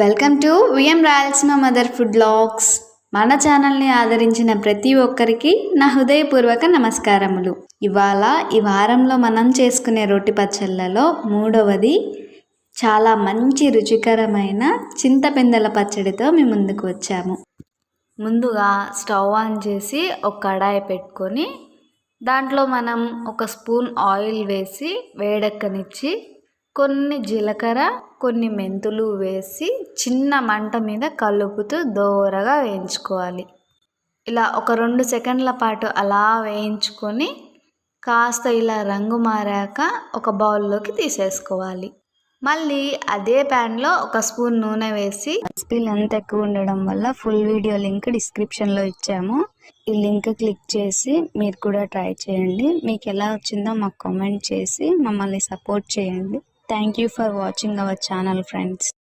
Welcome to VM Rayalaseema mother food blogs మన ఛానల్ని ఆదరించిన ప్రతి ఒక్కరికి నా హృదయపూర్వక నమస్కారములు. ఇవాళ ఈ వారంలో మనం చేసుకునే రొట్టి పచ్చళ్ళలో మూడవది చాలా మంచి రుచికరమైన చింతపిందల పచ్చడితో మేము ముందుకు వచ్చాము. ముందుగా స్టవ్ ఆన్ చేసి ఒక కడాయి పెట్టుకొని దాంట్లో మనం ఒక స్పూన్ ఆయిల్ వేసి వేడెక్కనిచ్చి కొన్ని జీలకర్ర కొన్ని మెంతులు వేసి చిన్న మంట మీద కలుపుతూ దోరగా వేయించుకోవాలి. ఇలా ఒక రెండు సెకండ్ల పాటు అలా వేయించుకొని కాస్త ఇలా రంగు మారాక ఒక బౌల్లోకి తీసేసుకోవాలి. మళ్ళీ అదే ప్యాన్లో ఒక స్పూన్ నూనె వేసి రెసిపీ లెంత్ ఎక్కువ ఉండడం వల్ల ఫుల్ వీడియో లింక్ డిస్క్రిప్షన్లో ఇచ్చాము. ఈ లింక్ క్లిక్ చేసి మీరు కూడా ట్రై చేయండి. మీకు ఎలా వచ్చిందో మాకు కామెంట్ చేసి మమ్మల్ని సపోర్ట్ చేయండి. Thank you for watching our channel friends.